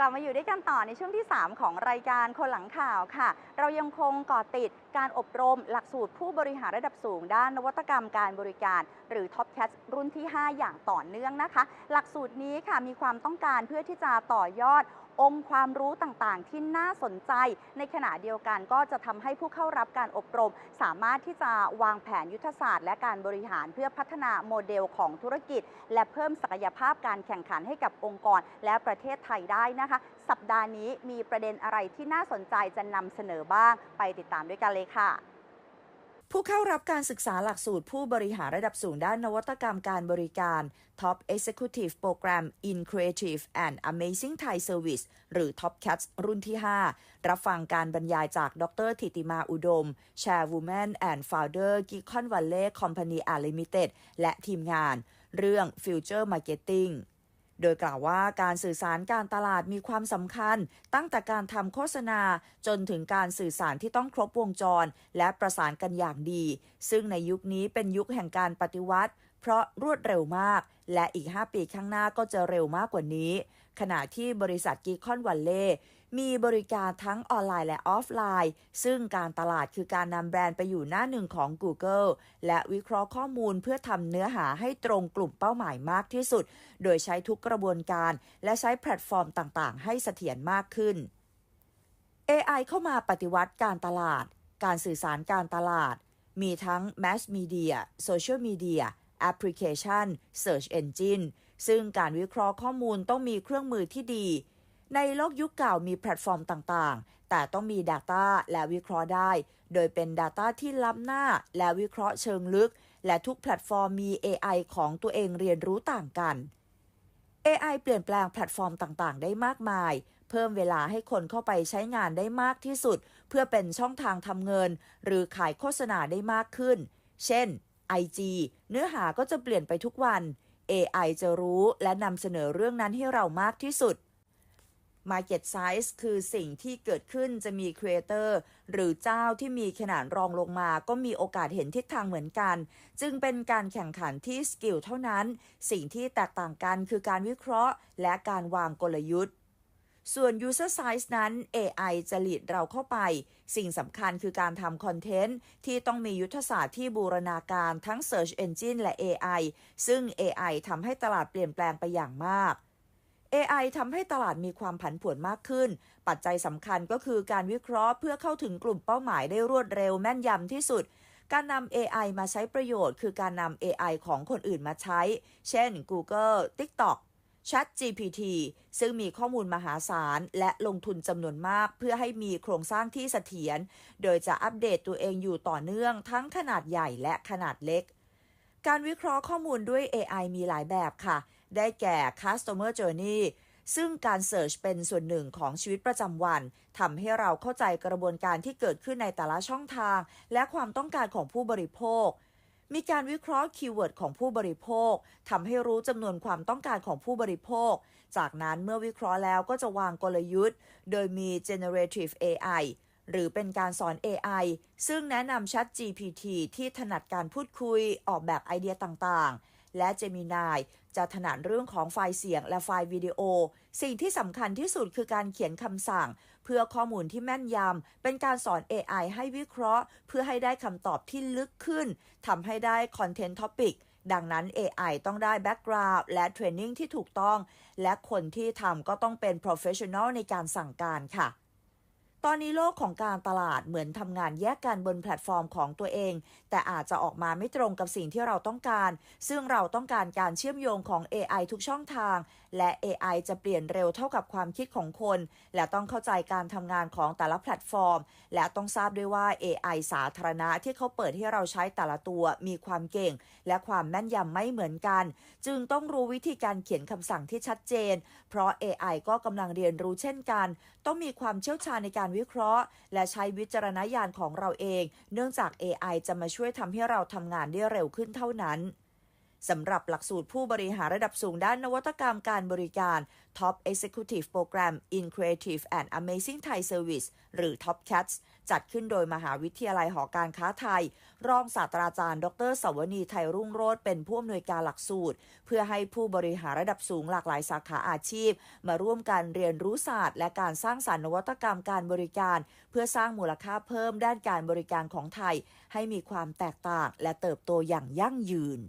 กลับมาอยู่ด้วยกันต่อในช่วงที่ 3 ของรายการคนหลังข่าวค่ะ เรายังคงเกาะติดการอบรมหลักสูตรผู้บริหารระดับสูง ด้านนวัตกรรมการบริการ หรือ Top Cat รุ่นที่ 5 อย่างต่อเนื่องนะคะ หลักสูตรนี้ค่ะมีความต้องการเพื่อที่จะต่อยอดองค์ความรู้ต่างๆ ที่น่าสนใจ ในขณะเดียวกันก็จะทำให้ผู้เข้ารับการอบรม สามารถที่จะวางแผนยุทธศาสตร์ และการบริหารเพื่อพัฒนาโมเดลของธุรกิจ และเพิ่มศักยภาพการแข่งขันให้กับองค์กร และประเทศไทยได้นะคะ สัปดาห์นี้มีประเด็นอะไรที่น่าสนใจจะนำเสนอบ้าง ไปติดตามด้วยกันเลยค่ะผู้เข้ารับการศึกษาหลักสูตรผู้บริหารระดับสูงด้านนวัตกรรมการบริการ Top Executive Program in Creative and Amazing Thai Service หรือ Top CATS รุ่นที่ 5 รับฟังการบรรยายจากดรธิติมาอุดม Chairwoman and Founder Geekon Valley Company Limited และทีมงาน เรื่อง Future Marketing โดยกล่าวว่าการสื่อสารการตลาดมีความสำคัญ ตั้งแต่การทำโฆษณาจนถึงการสื่อสารที่ต้องครบวงจร และประสานกันอย่างดี ซึ่งในยุคนี้เป็นยุคแห่งการปฏิวัติ เพราะรวดเร็วมาก และอีก 5 ปีข้างหน้าก็จะเร็วมากกว่านี้ ขณะที่บริษัทกีคอนวันเล่ มีบริการทั้งออนไลน์และออฟไลน์ ซึ่งการตลาดคือการนำแบรนด์ไปอยู่หน้าหนึ่งของ Google และวิเคราะห์ข้อมูลเพื่อทำเนื้อหาให้ตรงกลุ่มเป้าหมายมากที่สุด โดยใช้ทุกกระบวนการ และใช้แพลตฟอร์มต่างๆ ให้เสถียรมากขึ้น AI เข้ามาปฏิวัติการตลาด การสื่อสารการตลาด มีทั้ง Mass Media Social Media Application Search Engine ซึ่งการวิเคราะห์ข้อมูลต้องมีเครื่องมือที่ดี ในโลกยุคเก่ามีแพลตฟอร์มต่างๆ แต่ต้องมี Data และวิเคราะห์ได้ โดยเป็น Data ที่ล้ำหน้าและวิเคราะห์เชิงลึก และทุกแพลตฟอร์มมี AI ของตัวเองเรียนรู้ต่างกัน AI เปลี่ยนแปลงแพลตฟอร์มต่างๆ ได้มากมาย เพิ่มเวลาให้คนเข้าไปใช้งานได้มากที่สุด เพื่อเป็นช่องทางทำเงิน หรือขายโฆษณาได้มากขึ้น เช่น IG เนื้อหาก็จะเปลี่ยนไปทุกวัน AI จะรู้และนำเสนอเรื่องนั้นให้เรามากที่สุด Market Size คือสิ่งที่เกิดขึ้นจะมี Creator หรือเจ้าที่มีขนาดรองลงมา ก็มีโอกาสเห็นทิศทางเหมือนกัน จึงเป็นการแข่งขันที่สกิลเท่านั้น สิ่งที่แตกต่างกันคือการวิเคราะห์ และการวางกลยุทธ์ส่วน user size นั้น AI จะหลีดเราเข้าไป สิ่งสำคัญคือการทำคอนเทนต์ ที่ต้องมียุทธศาสตร์ที่บูรณาการทั้ง Search Engine และ AI ซึ่ง AI ทำให้ตลาดเปลี่ยนแปลงไปอย่างมาก AI ทำให้ตลาดมีความผันผวนมากขึ้น ปัจจัยสำคัญก็คือการวิเคราะห์เพื่อเข้าถึงกลุ่มเป้าหมายได้รวดเร็วแม่นยำที่สุด การนำ AI มาใช้ประโยชน์ คือการนำ AI ของคนอื่นมาใช้ เช่น Google TikTok Chat GPT ซึ่งมีข้อมูลมหาศาล และลงทุนจำนวนมาก เพื่อให้มีโครงสร้างที่เสถียร โดยจะอัปเดตตัวเองอยู่ต่อเนื่อง ทั้งขนาดใหญ่และขนาดเล็ก การวิเคราะห์ข้อมูลด้วย AI มีหลายแบบค่ะ ได้แก่ Customer Journey ซึ่งการเสิร์ชเป็นส่วนหนึ่งของชีวิตประจำวันทำให้เราเข้าใจกระบวนการที่เกิดขึ้นในแต่ละช่องทาง และความต้องการของผู้บริโภค มีการวิเคราะห์คีย์เวิร์ดของผู้บริโภคทำให้รู้จำนวนความต้องการของผู้บริโภค จากนั้นเมื่อวิเคราะห์แล้วก็จะวางกลยุทธ์ โดยมี generative AI หรือเป็นการสอน AI ซึ่งแนะนำ Chat GPT ที่ถนัดการพูดคุยออกแบบไอเดียต่างๆ และ Gemini จะถนัดเรื่องของไฟล์เสียงและไฟล์วิดีโอ สิ่งที่สำคัญที่สุดคือการเขียนคำสั่ง เพื่อข้อมูลที่แม่นยำ เป็นการสอน AI ให้วิเคราะห์ เพื่อให้ได้คำตอบที่ลึกขึ้นทำให้ได้ Content Topic ดังนั้น AI ต้องได้ Background และ Training ที่ถูกต้อง และคนที่ทำก็ต้องเป็น Professional ในการสั่งการค่ะ ตอนนี้โลกของการตลาดเหมือนทำงานแยกกันบนแพลตฟอร์มของตัวเอง แต่อาจจะออกมาไม่ตรงกับสิ่งที่เราต้องการ ซึ่งเราต้องการการเชื่อมโยงของ AI ทุกช่องทาง และ AI จะเปลี่ยนเร็วเท่ากับความคิดของคน และต้องเข้าใจการทำงานของแต่ละแพลตฟอร์ม และต้องทราบด้วยว่า AI สาธารณะที่เขาเปิดให้เราใช้แต่ละตัวมีความเก่ง และความแม่นยำไม่เหมือนกัน จึงต้องรู้วิธีการเขียนคำสั่งที่ชัดเจน เพราะ AI ก็กำลังเรียนรู้เช่นกัน ต้องมีความเชี่ยวชาญในการวิเคราะห์ และใช้วิจารณญาณของเราเอง เนื่องจาก AI จะมาช่วยทำให้เราทำงานได้เร็วขึ้นเท่านั้น สำหรับหลักสูตรผู้บริหารระดับสูงด้านนวัตกรรมการบริการ Top Executive Program in Creative and Amazing Thai Service หรือ Top CATS จัดขึ้นโดยมหาวิทยาลัยหอการค้าไทย รองศาสตราจารย์ ดรสวนีไทยรุ่งโรจน์เป็นผู้อำนวยการหลักสูตร เพื่อให้ผู้บริหารระดับสูงหลากหลายสาขาอาชีพ มาร่วมกันเรียนรู้ศาสตร์ และการสร้างสารรค์นวัตกรรมการบริการ เพื่อสร้างมูลค่าเพิ่มด้านการบริการของไทย ให้มีความแตกต่างและเติบโตอย่างยั่งยืน